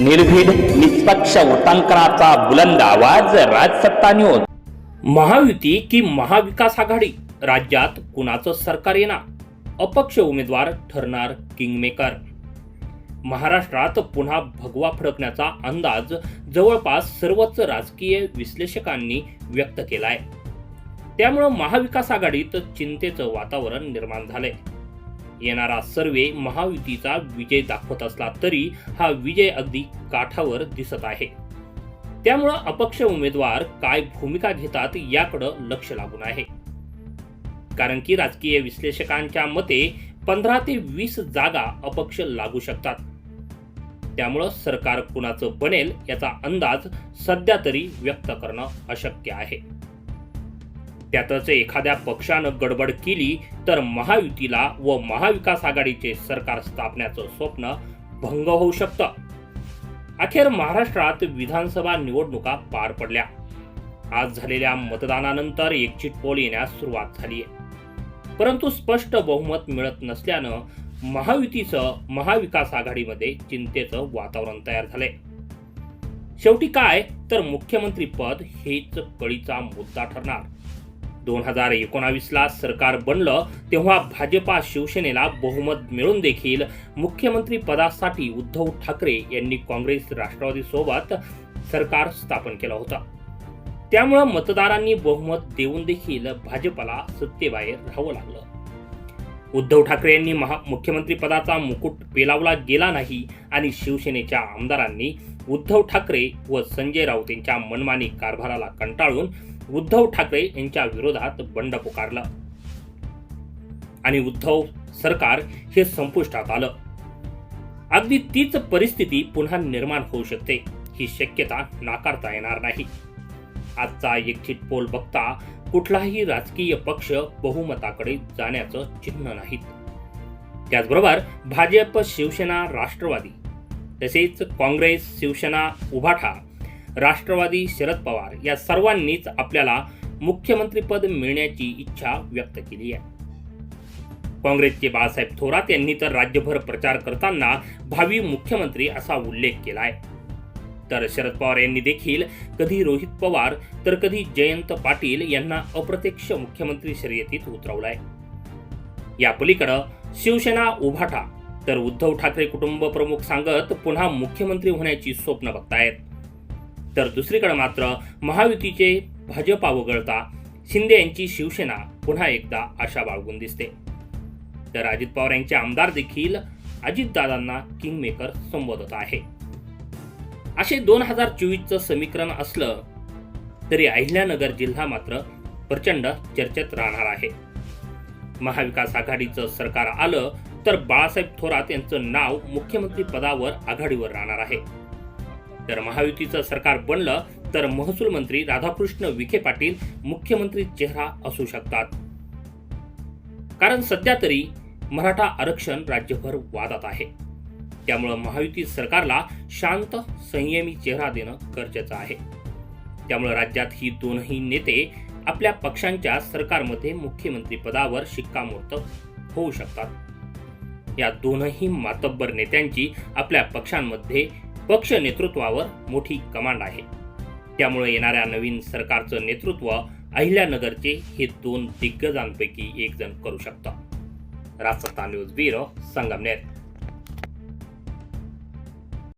निर्भीड निष्पक्ष उटंकराचा बुलंद आवाज राजसत्ता न्यूज महायुती की महाविकास आघाडी? राज्यात कुणाचं सरकार येणार? अपक्ष उमेदवार ठरणार किंगमेकर. महाराष्ट्रात पुन्हा भगवा फडकण्याचा अंदाज जवळपास सर्वच राजकीय विश्लेषकांनी व्यक्त केलाय. त्यामुळं महाविकास आघाडीत चिंतेचं वातावरण निर्माण झालंय. येणारा सर्वे महायुतीचा विजय दाखवत असला तरी हा विजय अगदी काठावर दिसत आहे. त्यामुळं अपक्ष उमेदवार काय भूमिका घेतात याकडं लक्ष लागून आहे. कारण की राजकीय विश्लेषकांच्या मते पंधरा ते वीस जागा अपक्ष लागू शकतात. त्यामुळं सरकार कुणाचं बनेल याचा अंदाज सध्या तरी व्यक्त करणं अशक्य आहे. त्यातच एखाद्या पक्षानं गडबड केली तर महायुतीला व महाविकास आघाडीचे सरकार स्थापण्याचं स्वप्न भंग होऊ शकतं. अखेर महाराष्ट्रात विधानसभा निवडणुका पार पडल्या. आज झालेल्या मतदानानंतर एक्झिट पोल येण्यास सुरुवात झाली आहे परंतु स्पष्ट बहुमत मिळत नसल्यानं महायुतीचं महाविकास आघाडीमध्ये चिंतेचं वातावरण तयार झालंय. शेवटी काय तर मुख्यमंत्री पद हेच कळीचा मुद्दा ठरणार. दोन हजार एकोणावीसला सरकार बनलं तेव्हा भाजपा शिवसेनेला बहुमत मिळून देखील मुख्यमंत्री पदासाठी उद्धव ठाकरे यांनी काँग्रेस राष्ट्रवादीसोबत सरकार स्थापन केलं होतं. त्यामुळं मतदारांनी बहुमत देऊन देखील भाजपला सत्तेबाहेर राहावं लागलं. उद्धव ठाकरे यांनी महा मुख्यमंत्री पदाचा मुकुट पेलावला गेला नाही आणि शिवसेनेच्या आमदारांनी उद्धव ठाकरे व संजय राऊत यांच्या मनमानी कारभाराला कंटाळून उद्धव ठाकरे यांच्या विरोधात बंड पुकारलं. आणि उद्धव सरकार हे संपुष्टात आलं. अगदी तीच परिस्थिती पुन्हा निर्माण होऊ शकते ही शक्यता नाकारता येणार नाही. आजचा एक्झिट पोल बघता कुठलाही राजकीय पक्ष बहुमताकडे जाण्याचं चिन्ह नाहीत. त्याचबरोबर भाजप शिवसेना राष्ट्रवादी तसेच काँग्रेस शिवसेना उभाठा राष्ट्रवादी शरद पवार या सर्वांनीच आपल्याला मुख्यमंत्रीपद मिळण्याची इच्छा व्यक्त केली आहे. काँग्रेसचे बाळासाहेब थोरात यांनी तर राज्यभर प्रचार करताना भावी मुख्यमंत्री असा उल्लेख केलाय तर शरद पवार यांनी देखील कधी रोहित पवार तर कधी जयंत पाटील यांना अप्रत्यक्ष मुख्यमंत्री शर्यतीत उतरवलाय. या पलीकडं शिवसेना उभाटा तर उद्धव ठाकरे कुटुंब प्रमुख सांगत पुन्हा मुख्यमंत्री होण्याची स्वप्न बघतायत. तर दुसरीकडे मात्र महायुतीचे भाजपा वगळता शिंदे यांची शिवसेना पुन्हा एकदा आशा बाळगून दिसते. तर अजित पवार यांचे आमदार देखील अजितदादांना किंगमेकर संबोधत आहे. असे दोन हजार चोवीसचं समीकरण असलं तरी अहिल्यानगर जिल्हा मात्र प्रचंड चर्चेत राहणार आहे. महाविकास आघाडीचं सरकार आलं तर बाळासाहेब थोरात यांचं नाव मुख्यमंत्री पदावर आघाडीवर राहणार आहे. तर महायुतीचं सरकार बनलं तर महसूल मंत्री राधाकृष्ण विखे पाटील मुख्यमंत्री चेहरा असू शकतात. कारण सध्या तरी मराठा आरक्षण राज्यभर वादात आहे. त्यामुळं महायुती सरकारला शांत संयमी चेहरा देणं गरजेचं आहे. त्यामुळे राज्यात ही दोनही नेते आपल्या पक्षांच्या सरकारमध्ये मुख्यमंत्री पदावर शिक्कामोर्तब होऊ शकतात. या दोनही मातब्बर नेत्यांची आपल्या पक्षांमध्ये पक्ष नेतृत्वावर मोठी कमांड आहे. त्यामुळे येणाऱ्या नवीन सरकारचं नेतृत्व अहिल्यानगरचे हे दोन दिग्गजांपैकी एक जण करू शकतं. Rajasthan news bureau Sangamner.